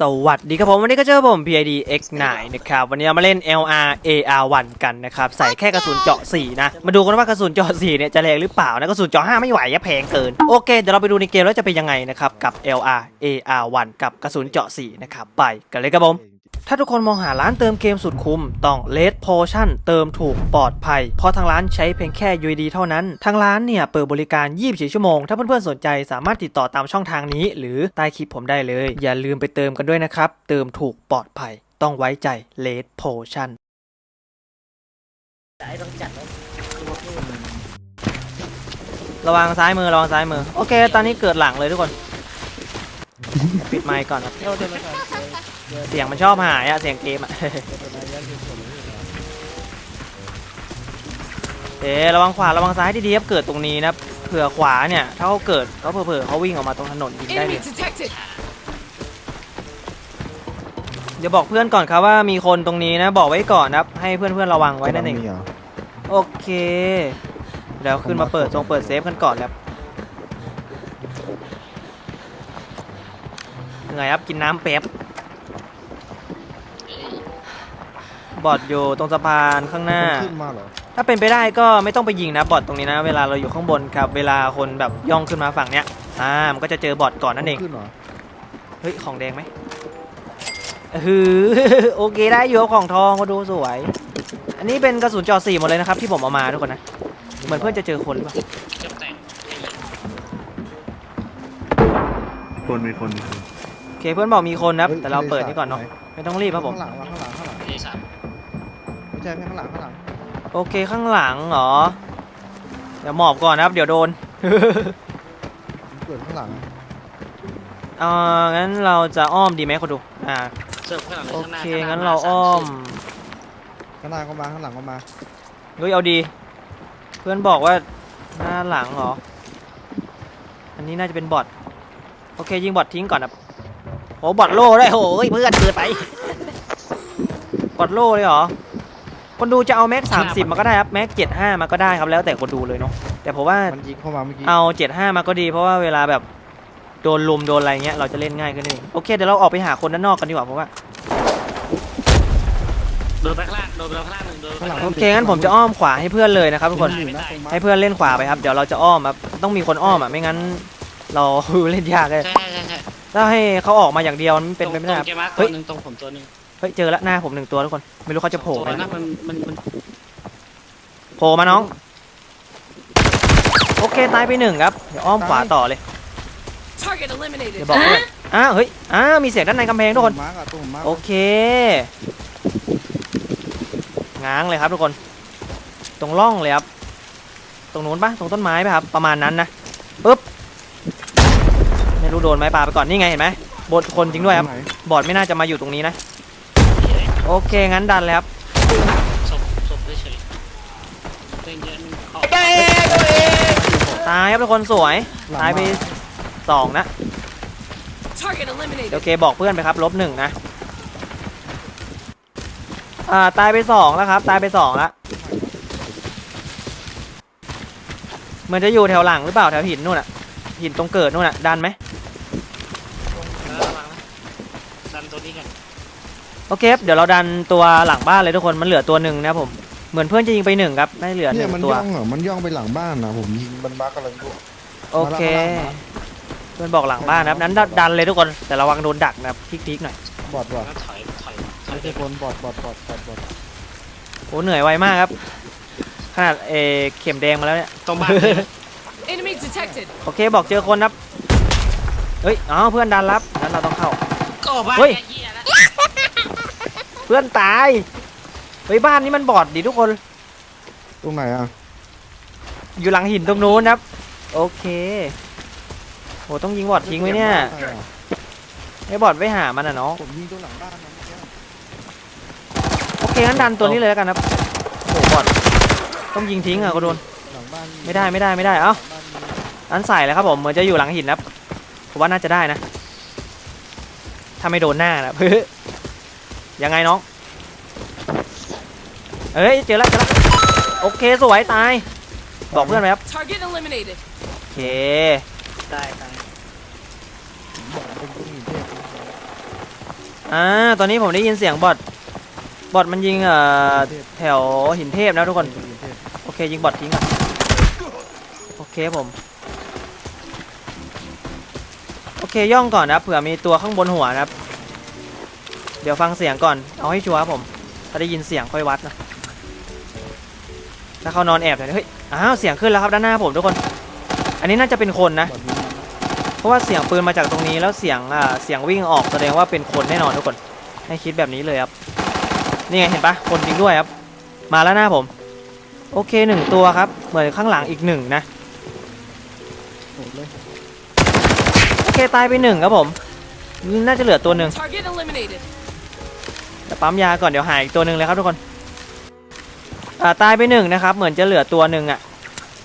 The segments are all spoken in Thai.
สวัสดีครับผมวันนี้ก็เจอผม PID X9 นะครับวันนี้เรามาเล่น LR AR1 กันนะครับใส่แค่กระสุนเจาะ4นะมาดูกันว่ากระสุนเจาะ4เนี่ยจะแรงหรือเปล่านะกระสุนเจาะ5ไม่ไหวอะแพงเกินโอเคเดี๋ยวเราไปดูในเกมแล้วจะเป็นยังไงนะครับกับ LR AR1 กับกระสุนเจาะ4นะครับไปกันเลยครับผม ถ้าทุกคนมองหาร้านเติมเกมสุดคุ้มต้อง Red Potion เติมถูกปลอดภัย เพราะทางร้านใช้เพียงแค่ UID เท่านั้น ทางร้านเนี่ยเปิดบริการ 24 ชั่วโมง ถ้าเพื่อนๆสนใจสามารถติดต่อตามช่องทางนี้ หรือใต้คลิปผมได้เลย อย่าลืมไปเติมกันด้วยนะครับ เติมถูกปลอดภัย ต้องไว้ใจ Red Potion ระวังซ้ายมือระวังซ้ายมือ โอเค ตอนนี้เกิดหลังเลยทุกคน ปิดไมค์ก่อนครับ เสียงมันชอบหายอะเสียงเกมอะเอ๊ะระวังขวาระวังซ้ายดีๆครับเกิดตรงนี้นะเผื่อขวาเนี่ยถ้าเขาเกิดเขาเผื่อๆเขาวิ่งออกมาตรงถนนยิงได้เล Enemy ย detected. เดี๋ยวบอกเพื่อนก่อนครับว่ามีคนตรงนี้นะบอกไว้ก่อนนะครับให้เพื่อนๆระวังไว้นั่นเองมีหรโอเคเดี๋ยวขึ้นมาเปิดตรงเปิดเซฟกันก่อนครับเหนื่อยครับกินน้ำแป๊บ บอดอยู่ตรงสะพานข้างหน้ามันขึ้นมาเหรอถ้าเป็นไปได้ก็ไม่ต้องไปยิงนะบอทตรงนี้นะ เวลาเราอยู่ข้างบนครับ เวลาคนแบบย่องขึ้นมาฝั่งเนี้ยอ่ามันก็จะเจอบอทก่อนนั่นเองขึ้นเหรอเฮ้ยของแดงไหมฮือโอเคได้อยู่ครับของทองก็ดูสวย อันนี้เป็นกระสุนจอสี่หมดเลยนะครับที่ผมเอามาทุกคนนะเหมือนเพื่อนจะเจอคนหรือเปล่าคนมีคนมีคน โอเคเพื่อนบอกมีคนนะครับฮ้ยแต่เราเปิดนี่ก่อนเนาะไหไม่ต้องรีบครับผม ข้างหลังวะข้างหลังข้างหลังไม่ใช่ แค่ข้างหลังข้างหลังโอเคข้างหลังเหรอ เดี๋ยวหมอบก่อนนะครับ เดี๋ยวโดน เกิดข้างหลัง เอ่องั้นเราจะอ้อมดีไหมคนดู อ่า เสิร์ฟข้างหลังโอข้างหน้าเคข้างหงั้นเราอ้อม ข้างหน้าก็มาข้างหลังก็มา เฮ้ย เอาดี เพื่อนบอกว่าหน้าหลังเหรอ อันนี้น่าจะเป็นบอท โอเค ยิงบอททิ้งก่อนนะโอ้บอทโล่ได้วยโอ้ยเพื่อนเกิดไป บอทโล่เลยเหรอ คนดูจะเอาแม็กสามสิบมาก็ได้ครับแม็กเจ็ดห้ามาก็ได้ครับแล้วแต่คนดูเลยเนาะแต่ผมว่ามันยิงเข้ามาเมื่อกี้เอาเจ็ดห้ามาก็ดี เพราะว่าเวลาแบบโดนลุมโดนอะไรเงี้ยเราจะเล่นง่ายขึ้นเองโอเคเดี๋ยวเราออกไปหาคนด้านนอกกันดีกว่าเพราะว่าโดนไปข้างล่างโดนไปข้างล่างหนึ่งโดนไปข้างล่างโอเคงั้นผมจะอ้อมขวาให้เพื่อนเลยนะครับทุกคนอยู่นะตรงมาให้เพื่อนเล่นขวาไปครับเดี๋ยวเราจะอ้อมครับต้องมีคนอ้อมอะไม่งั้น เราเล่นยากเลยใช่ใช่ใช่ถ้าให้เขาออกมาอย่างเดียวมันเป็นไปไม่ได้ตครรับงเกมมาร์คเฮ้ตัยวหนึ่งตรงผมตัวหนึ่ง เฮ้ยเจอแล้วหน้าผมหนึ่งตัวทุกคน ไม่รู้เขาจะโผล่ตัวไหมนั้นมันมันมันโผล่มาน้อง โอเคตายไปหนึ่งครับ เดี๋ยวอ้อมขวาต่อเลย Target เดี๋ eliminated. ยวบอกเพื่อนอ้าวเฮ้ยอ้าวมีเสียงด้านในกำแพงทุกคน มาร์กอะตัวผมมาร์กโอเค ง้างเลยครับทุกคน ตรงร่องเลยครับ ตรงนู้นปะตรงต้นไม้ปะครับ ประมาณนั้นนะปึ๊บ ไม่รู้โดนไหมปลาไปก่อน นี่ไงเห็นไหมบทคนจริงด้วยครับไหนบอดไม่น่าจะมาอยู่ตรงนี้นะ โอเค งั้นดันเลยครับศพศพเฉยๆเป็นเยอะนึงขอบตายครับทุกคนสวยหลังตายไปมสองนะ Target โอ eliminated. เคบอกเพื่อนไปครับลบหนึ่งนะ อ่าตายไปสองแล้วครับ ตายไปสองแล้วเหมือนจะอยู่แถวหลังหรือเปล่าแถวหินนู่นอะหินตรงเกิดนู่นอะดันไหม เออระวังนะดันตัวนี้กัน โอเคครับเดี๋ยวเราดันตัวหลังบ้านเลยทุกคนมันเหลือตัวหนึ่งนะครับผมเหมือนเพื่อนจะยิงไปหนึ่งครับได้เหลือหเนี่นึ่ยงมันตัว ย่องเหรอมันย่องไปหลังบ้านนะผมยิงมันบักอะไรไม่รู้โอเค มาแล้วเพื่อนบอกหลังบ้านนะครับนั้นดันเลยทุกคนแต่ระวังโดนดักนะครับทิกๆหน่อยบอดว่ะแล้วถอยถอยถอไม่ยใช่คนบอดบอดบอดบอดบอดโอ้เหนื่อยไวมากครับขนาดเออเข็มแดงมาแล้วเนี่ย ตรงบ้านเลยนะ Enemy detected. โอเคบอกเจอคนครับเฮ้ยอ๋อเพื่อนดันรับนั้นเราต้องเข้า ก็บ้านเฮ้ยแค่เหี้ยนะเพื่อนตายเฮ้ยบ้านนี้มันบอดดิทุกคน ตรงไหนอะอยู่หลังหินตรงนู้นครับ โอเคโหต้องยิงบอดทิ้งไว้เนี่ยใครอะให้บอดไว้หามันอะเนาะผมยิงตัวหลังบ้านนะเมื่อกี้โอเคงั้นดันตัวนี้เลยแล้วกันครับโหบอดต้องยิงทิ้งอะก็โดนหลังบ้านไม่ได้ไม่ได้ไม่ได้เอ้าหลังบ้านมีอันใส่เลยครับผมเหมือนจะอยู่หลังหินนะครับผมว่าน่าจะได้นะถ้าไม่โดนหน้านะ ยังไงน้อง เอ้ยเจอแล้วเจอแล้วโอเคสวยตาย บอกเพื่อนไปครับ Target eliminated. โอเคได้ได้บอกเป็นผู้หญิงเทพอ่า ตอนนี้ผมได้ยินเสียงบอท บอทมันยิงเอ่อแถวหินเทพนะทุกคน โอเคยิงบอททิ้งอะ โอเคผม โอเคย่องก่อนนะครับเผื่อมีตัวข้างบนหัวนะครับ เดี๋ยวฟังเสียงก่อน เอาให้ชัวร์ครับผม ถ้าได้ยินเสียงค่อยวัดนะ ถ้าเขานอนแอบอยู่เฮ้ย อ้าว เสียงขึ้นแล้วครับด้านหน้าผมทุกคน อันนี้น่าจะเป็นคนนะ เพราะว่าเสียงปืนมาจากตรงนี้แล้วเสียงอ่าเสียงวิ่งออกแสดงว่าเป็นคนแน่นอนทุกคน ให้คิดแบบนี้เลยครับ นี่ไงเห็นปะคนจริงด้วยครับ มาแล้วหน้าผม โอเคหนึ่งตัวครับ เหมือนข้างหลังอีกหนึ่งนะโอเคตายไปหนึ่งครับผม น่าจะเหลือตัวหนึ่ง ปั๊มยาก่อนเดี๋ยวหายอีกตัวหนึ่งเลยครับทุกคนอ่าตายไปหนึ่งนะครับ เหมือนจะเหลือตัวหนึ่งอะ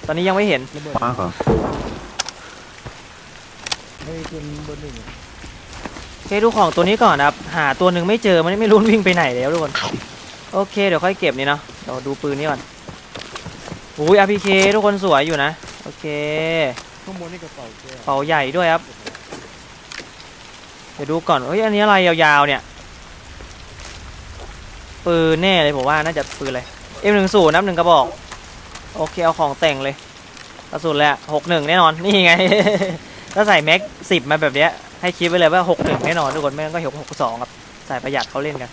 ตอนนี้ยังไม่เห็นมาเหรอไม่เป็นเบอร์หนึ่งโอเคดูของตัวนี้ก่อนนะครับ หาตัวหนึ่งไม่เจอมันไม่รู้วิ่งไปไหนแล้วทุกคน โอเคเดี๋ยวค่อยเก็บนี่เนาะเดี๋ยวดูปืนนี้ก่อนอุ้ย RPK ทุกคนสวยอยู่นะโอเคข้างบนนี่กระเป๋าแก้วเป๋าใหญ่ด้วยครับเดี๋ยวดูก่อนเฮ้ยอันนี้อะไรยาวๆเนี่ย ปืนแน่เลยผมว่าน่าจะปืนเลย M10 นับหนึ่งกระบอก โอเคเอาของแต่งเลยกระสุนแหละหกหนึ่งแน่นอน นี่ไง ถ้าใส่แม็กสิบมาแบบเนี้ยให้คิดไว้เลยว่าหกหนึ่งแน่นอนทุกคนไม่งั้นก็หกหกสองครับใส่ประหยัดเขาเล่นกัน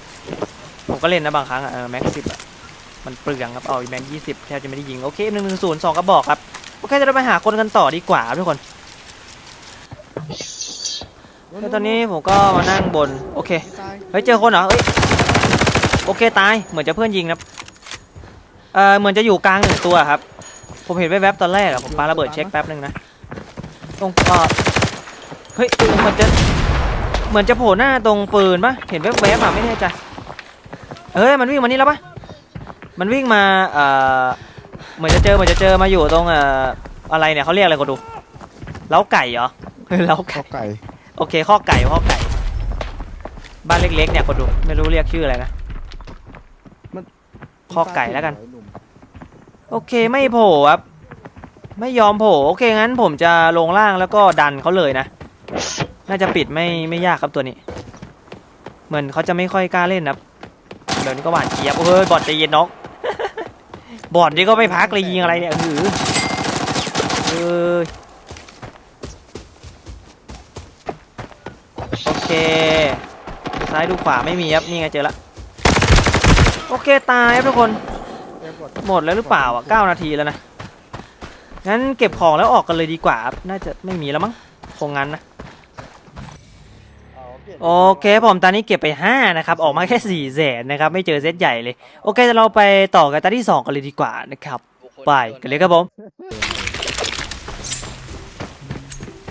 ผมก็เล่นนะบางครั้งอะเออแม็กสิบอะมันเปลืองครับเอาแม็กยี่สิบแทบจะไม่ได้ยิง โอเคหนึ่งหนึ่งศูนย์สองกระบอกครับ โอเคจะไปหาคนกันต่อดีกว่าทุกคนแล้วตอนนี้ผมก็มานั่งบน โอเค เฮ้ยเจอคนเหรอเอ้ย โอเคตายเหมือนจะเพื่อนยิงนะครับเออเหมือนจะอยู่กลางหนึ่งตัวครับ ผมเห็นแวบๆตอนแรกอะผมปาระเบิดเช็คแป๊บหนึ่งนะตรงเออเฮ้ยเหมือนจะเหมือนจะโผล่หน้าตรงปืนปะเห็นแวบๆอะไม่แน่ใจเฮ้ยมันวิ่งมานี่แล้วปะมันวิ่งมาเอ่อเหมือนจะเจอเหมือนจะเจอมาอยู่ตรงเอ่ออะไรเนี่ยเขาเรียกอะไรก็ดูเล้าไก่เหรอเล้าไก่ข้าวไก่ โอเคข้อไก่ข้อไก่ บ้านเล็กๆเนี่ยคนดูไม่รู้เรียกชื่ออะไรนะ ข้อไก่แล้วกัน โอเคไม่โผล่ครับ ไม่ยอมโผล่โอเคงั้นผมจะลงล่างแล้วก็ดันเขาเลยนะ น่าจะปิดไม่ไม่ยากครับตัวนี้ เหมือนเขาจะไม่ค่อยกล้าเล่นนะครับเดี๋ยวนี้ก็หวานเจี๊ยบเฮ้ยบอดใจเย็นน้องบอดนี่ก็ไม่พักเลยยิงอะไรเนี่ยหือเอ้ยโอเคซ้ายดูขวาไม่มีครับนี่ไงเจอละ โอเคตายครับทุกคนหมดแล้วหรือเปล่าอะ9นาทีแล้วนะ งั้นเก็บของแล้วออกกันเลยดีกว่าครับน่าจะไม่มีแล้วมั้ง คงงั้นนะโอเคผมตอนนี้เก็บไป 5 นะครับ ออกมาแค่4ี่แสนนะครับ ไม่เจอเซตใหญ่เลย โอเคเราไปต่อกันตาที่ 2 กันเลยดีกว่านะครับ ไปกันเลยครับผม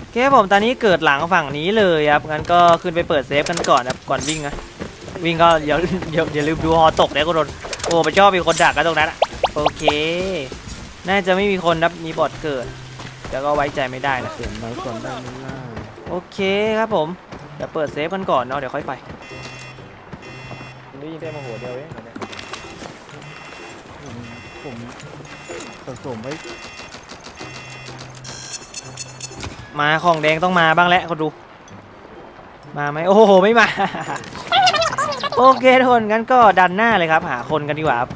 โอเคครับผมตอนนี้เกิดหลังฝั่งนี้เลยครับ งั้นก็ขึ้นไปเปิดเซฟกันก่อนนะครับ ก่อนวิ่งนะ วิ่งก็อย่าอย่าอย่าลืมดูฮอตกนะก็โดนโอ้ไปชอบมีคนดักกันตรงนั้นอะโอเค น่าจะไม่มีคนนับมีบอทเกิดแต่ก็ไว้ใจไม่ได้นะ เสียงน้อยก่อนได้ไหมล่ะโอเคครับผม เดี๋ยวเปิดเซฟกันก่อนเนาะเดี๋ยวค่อยไปได้ยินแต่มาหัวเดียวเองเนี่ยผมผมสะสมไว้มาของแดงต้องมาบ้างแหละเขาดู มาไหมโอ้โห ไม่มา โอเคทุกคนงั้นก็ดันหน้าเลยครับ หาคนกันดีกว่าครับ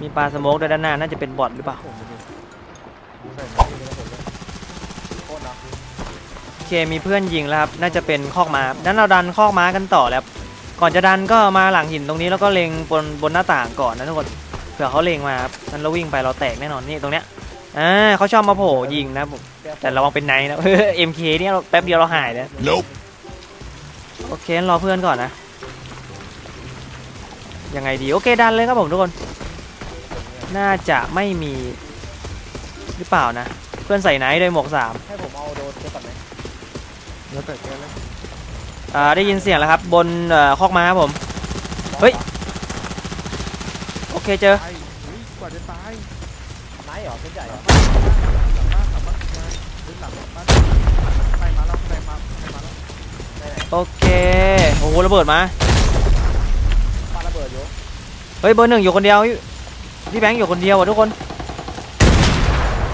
มีปลาสโมกด้วยด้านหน้าน่าจะเป็นบอทหรือเปล่าผมไปดูใส่ไม้ไปแล้วผมเลยโคตรนะโอเคมีเพื่อนยิงแล้วครับน่าจะเป็นคอกม้านั้นเราดันคอกม้ากันต่อแล้วครับก่อนจะดันก็มาหลังหินตรงนี้แล้วก็เล็งบนบนหน้าต่างก่อนนะทุกคนเผื่อเขาเล็งมาครับนั้นเราวิ่งไปเราแตกแน่นอนนี่ตรงเนี้ยอ่าเขาชอบมาโผล่ยิงนะผมแต่ระวังเป็นไนท์นะเอ็มเคเนี่ยแป๊บเดียวเราหายนะ Nope โอเคงั้นรอเพื่อนก่อนนะ ยังไงดี โอเคดันเลยครับผมทุกคน น่าจะไม่มีหรือเปล่านะ เพื่อนใส่ไนท์ด้วยหมวกสามให้ผมเอาโดนไปก่อนไหมแล้วแต่แกเลยอ่าได้ยินเสียงแล้วครับ บนเอ่อคอกม้าครับผม เฮ้ย โอเคเจอ ตายอุ้ยกว่าจะตายไม้เหรอเป็นใหญ่เหรอหลังบ้านหลังบ้านหลังบ้านไปมาแล้วไปมาไปมาแล้วโอเค โอ้โหระเบิดมาปาระเบิดอยู่ เฮ้ยเบอร์หนึ่งอยู่คนเดียวพี่พี่แบงค์อยู่คนเดียวอะทุกคน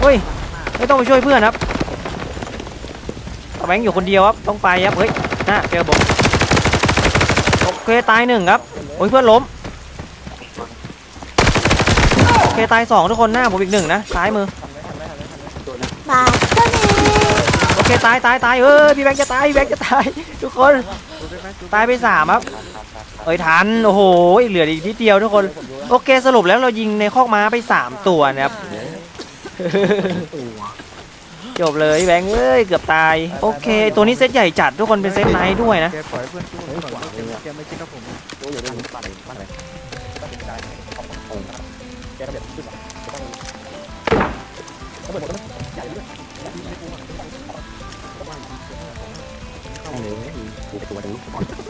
เฮ้ยไม่ต้องไปช่วยเพื่อนครับแบงค์อยู่คนเดียวครับต้องไปครับเฮ้ยน่าเจอผมโอเคตายหนึ่งครับโอ้ยเพื่อนล้มโอเคตายสองทุกคนหน้าผมอีกหนึ่งนะซ้ายมือมาก็มีโอเคตายตายตายเออพี่แบงค์จะตายพี่แบงค์จะตายทุกคนดูได้ไหมดูตายไปสามครับ เอ้ยทันโอ้โหเหลืออีกทีเดียวทุกคนโอเคสรุปแล้วเรายิงในคอกม้าไปสามตัวนะครับจบเลยแบงค์เอ้ยเกือบตาย โอเค ตัวนี้เซตใหญ่จัดทุกคนเป็นเซตไนท์ด้วยนะปล่อยเพื่อนสู้ก่อนแกไม่คิดว่าผมแล้ว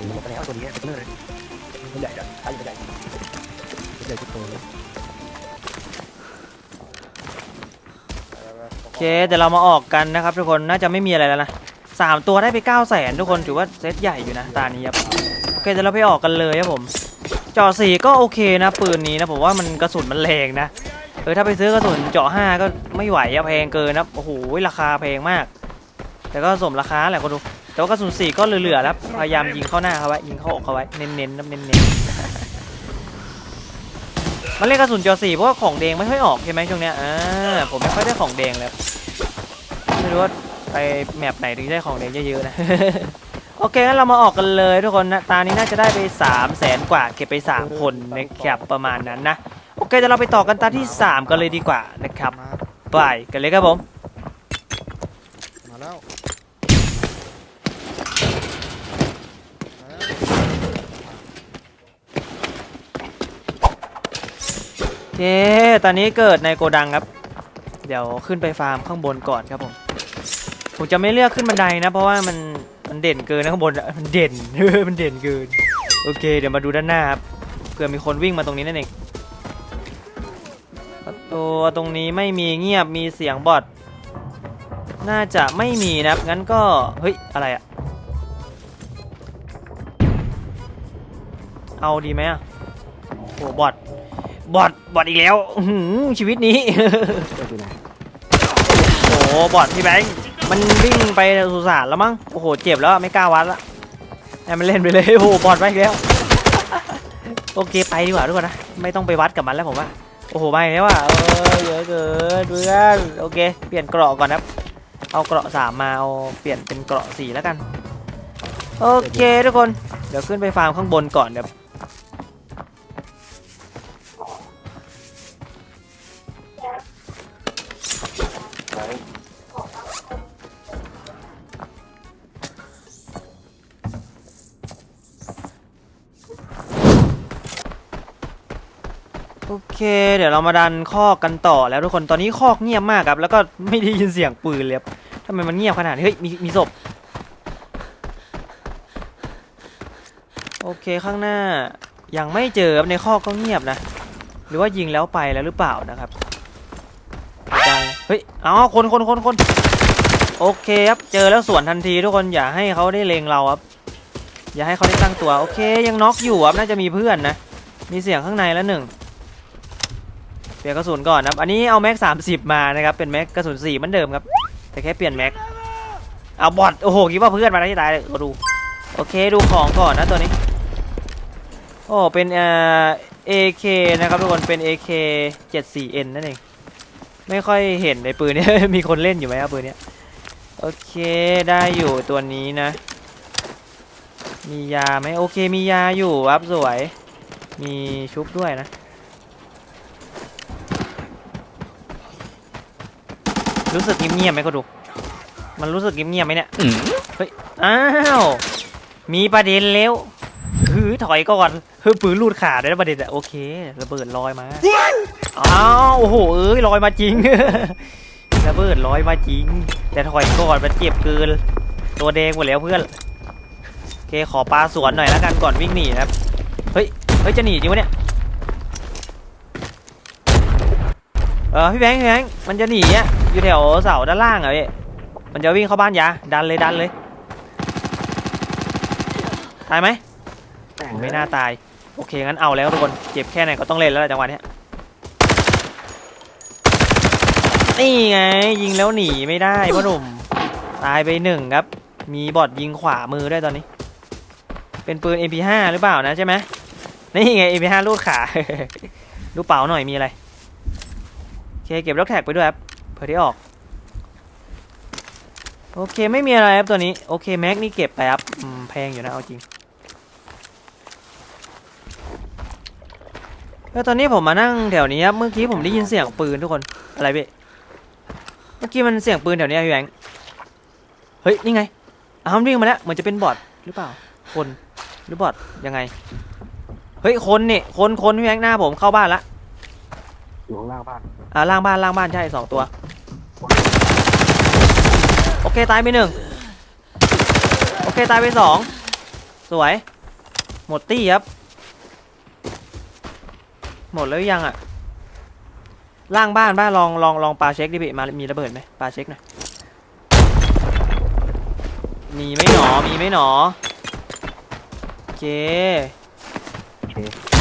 ทุกอย่างจะโตแล้วแล้ตัวนี้เลยมันใหญ่อะใช่ใหญ่ทุกอย่างจะโตเลยโอเคเดี๋ยวเรามาออกกันนะครับ ทุกคนน่าจะไม่มีอะไรแล้วนะสามตัวได้ไป9 0 0แสนทุกคนถือว่าเซตใหญ่อยู่นะตานี้ครับโอเคเดี๋ยวเราไปออกกันเลยครับผมเจาะสี่ก็โอเคนะปืนนี้นะผมว่ามันกระสุนมันแรงนะเออถ้าไปซื้อกระสุนเจาะห้าก็ไม่ไหวอะแพงเกินนะโอ้โหราคาแพงมาก แต่ก็สมราคาแหละคนดู แต่ว่ากระสุนสี่ก็เหลือๆแล้วพยายามยิงเข้าหน้าเขาไว้ยิงเข้าอกเขาไว้เน้นๆนะเน้นๆมันเล่นกระสุนจอสี่เพราะว่าของแดงไม่ค่อยออกใช่ไหมช่วงเนี้ยอ่าผมไม่ค่อยได้ของแดงแล้วไม่รู้ว่าไปแมปไหนถึงได้ของแดงเยอะๆนะโอเคงั้นเรามาออกกันเลยทุกคนนะตานี้น่าจะได้ไป3 0 0แสนกว่าเก็บไป 3 คนนะครับประมาณนั้นนะ โอเคเดี๋ยวเราไปต่อกันตาที่ 3 กันเลยดีกว่านะครับไปกันเลยครับผม มาแล้ว โอ เค ตอนนี้เกิดในโกดังครับ เดี๋ยวขึ้นไปฟาร์มข้างบนก่อนครับผม ผมจะไม่เลือกขึ้นบันไดนะ เพราะว่ามันมันเด่นเกินนะข้างบนอะมันเด่นมันเด่นเกิน โอเค เดี๋ยวมาดูด้านหน้าครับ เผื่อมีคนวิ่งมาตรงนี้นั่นเองประตูตรงนี้ไม่มีเงียบมีเสียงบอทน่าจะไม่มีนะครับงั้นก็ เฮ้ย อะไรอะเอาดีไหมอะโอ้บอท บอทบอทอีกแล้วอื้อหือชีวิตนี้ก็คือนะโอ้โหบอดพี่แบงค์มันวิ่งไปสุสานแล้วมั้งโอ้โหเจ็บแล้วอะไม่กล้าวัดละให้มันเล่นไปเลยโอ้โหบอดไปอีกแล้ว โอเคไปดีกว่าทุกคนนะไม่ต้องไปวัดกับมันแล้วผมว่าโอ้โหไปแล้วอะเออเยอะเกินเพื่อนโอเค เปลี่ยนเกราะก่อนครับ เอาเกราะสามมาเอาเปลี่ยนเป็นเกราะสี่แล้วกัน โอเคทุกคนเดี๋ยวขึ้นไปฟาร์มข้างบนก่อนเดี๋ยว เค เดี๋ยวเรามาดันคอกกันต่อแล้วทุกคนตอนนี้คอกเงียบมากครับ แล้วก็ไม่ได้ยินเสียงปืนเลยครับทำไมมันเงียบขนาดนี้เฮ้ยมีมีศพโอเคข้างหน้ายังไม่เจอในคอกก็เงียบนะ หรือว่ายิงแล้วไปแล้วหรือเปล่านะครับจังเฮ้ยอ๋อคนคนคนคนโอเคครับเจอแล้วสวนทันทีทุกคนอย่าให้เขาได้เลงเราครับอย่าให้เขาได้ตั้งตัวโอเคยังน็อกอยู่ครับน่าจะมีเพื่อนนะมีเสียงข้างในแล้วหนึ่ง ลี่ยนกระสุนก่อนนะครับอันนี้เอาแม็ก30มานะครับเป็นแม็กกระสุน4เหมือนเดิมครับแต่แค่เปลี่ยนแม็กเอาบอทโอ้โหคิดว่าเพื่อนมาได้ที่ตายเลยก็ดูโอเคดูของก่อนนะตัวนี้โอ้เป็นเอ่อ AK นะครับทุกคนเป็น AK 74N นั่นเองไม่ค่อยเห็นในปืนนี้ มีคนเล่นอยู่ไหมครับปืนนี้โอเคได้อยู่ตัวนี้นะ มียาไหมโอเคมียาอยู่ครับสวย มีชุบด้วยนะ รู้สึกเงียบๆไหมก็ดู มันรู้สึกเงียบๆไหมเนี่ยเฮ้ยอ้าวมีประเด็นแล้วฮือถอยก่อนเฮ้ยปืนลูดขาได้แล้วประเด็นอะโอเคระเบิดลอยมาอ้าวโอ้โหเอ้ยลอยมาจริงระเบิดลอยมาจริง แต่ถอยก่อนมันเจ็บเกินตัวแดงหมดแล้วเพื่อนโอเคขอปลาสวนหน่อยแล้วกันก่อนวิ่งหนีนะครับเฮ้ยเฮ้ยจะหนีจริงวะเนี่ยเออพี่แบงค์พี่แบงค์มันจะหนีอะ อยู่แถวเสาด้านล่างเหรอพี่มันจะวิ่งเข้าบ้านยาดันเลยดันเลยตายไหมแต่งไม่น่าตาย โอเคงั้นเอาแล้วทุกคนเจ็บแค่ไหนก็ต้องเล่นแล้วแหละจังหวะเนี้ยนี่ไงยิงแล้วหนีไม่ได้พ่อหนุ่มตายไปหนึ่งครับ มีบอดยิงขวามือด้วยตอนนี้ เป็นปืน MP5 หรือเปล่านะใช่ไหมนี่ไง MP5 ลูดขา ดูเป๋าหน่อยมีอะไรโอเคเก็บล็อกแท็กไปด้วยครับ เผื่อได้ออก โอเคไม่มีอะไรครับตัวนี้ โอเคแม็กนี่เก็บไปครับแพงอยู่นะเอาจริงแล้วตอนนี้ผมมานั่งแถวนี้ครับเมื่อกี้ผมได้ยินเสียงปืนทุกคนอะไรพี่เมื่อกี้มันเสียงปืนแถวนี้พี่แบงค์เฮ้ยนี่ไงอ้าวมันวิ่งมาแล้วเหมือนจะเป็นบอทหรือเปล่า คนหรือบอทยังไง เฮ้ยคนนี่คนคนพี่แบงค์หน้าผมเข้าบ้านละ อยู่ข้างล่างบ้านอ่าล่างบ้านล่างบ้านใช่สองตัว โอเคตายไปหนึ่งโอเคตายไปสองสวย หมดตี้ครับ หมดแล้วยังอะล่างบ้านบ้านลองลองลองปาเช็คดิพี่มามีระเบิดไหมปาเช็คหน่อยมีไหมหนอมีไหมหนอโอเคโอเค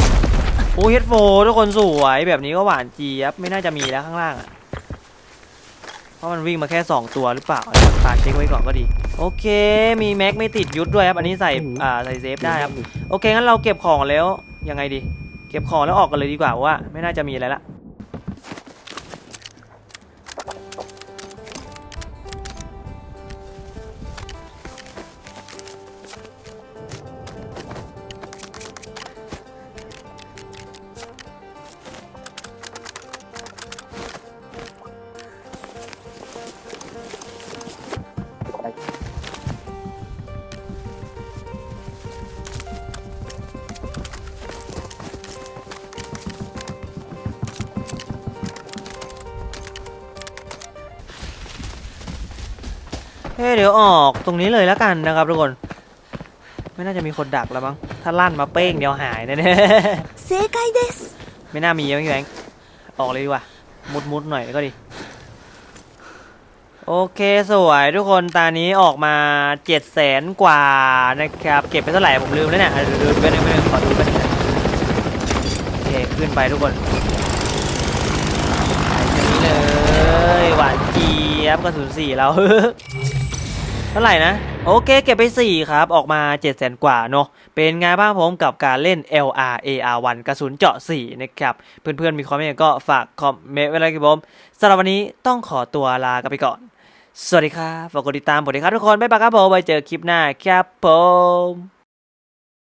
โอ้เฮดโฟทุกคนสวยแบบนี้ก็หวานเจี๊ยบไม่น่าจะมีแล้วข้างล่างอะ เพราะมันวิ่งมาแค่ 2 ตัวหรือเปล่าฝากเช็คไว้ก่อนก็ดี โอเค มีแม็กไม่ติดยุทธด้วยครับอันนี้ใส่อ่าใส่เซฟได้ครับ โอเคงั้นเราเก็บของแล้วยังไงดี เก็บของแล้วออกกันเลยดีกว่าเพราะว่า ไม่น่าจะมีอะไรละ เฮ้ยเดี๋ยวออกตรงนี้เลยแล้วกันนะครับทุกคน ไม่น่าจะมีคนดักแล้วมั้ง ถ้าลั่นมาเป้งเดียวหายแน่ๆ 正解です ไม่น่ามีแล้วพี่แบงค์ออกเลยดีกว่า มุดมุดๆหน่อยก็ดี โอเคสวยทุกคนตานี้ออกมา7จ็ดแสนกว่านะครับ เก็บไปเท่าไหร่ผมลืมแล้วเนี่ยอ่ะดูดูไปหนึ่งไปหนึ่งขอดูไปหนึ่งนะโอเค ขึ้นไปทุกคนไปอย่างนี้เลยหวานเจี๊ยบกระสุนสี่เรา เ ท่าไหร่นะ โอเคเก็บไป 4 ครับ ออกมา 7 0 0 0 0กว่าเนาะเป็นไงบ้างผมกับการเล่น LR AR1 กระสุนเจาะ 4 นะครับ เพื่อนๆ มีความเห็นก็ฝากคอมเมนต์ไว้เลยครับผมสำหรับวันนี้ต้องขอตัวลากันไปก่อน สวัสดีครับ ฝากกดติดตามผมด้วยครับทุกคน บ๊ายบายครับผมไว้เจอคลิปหน้าครับผม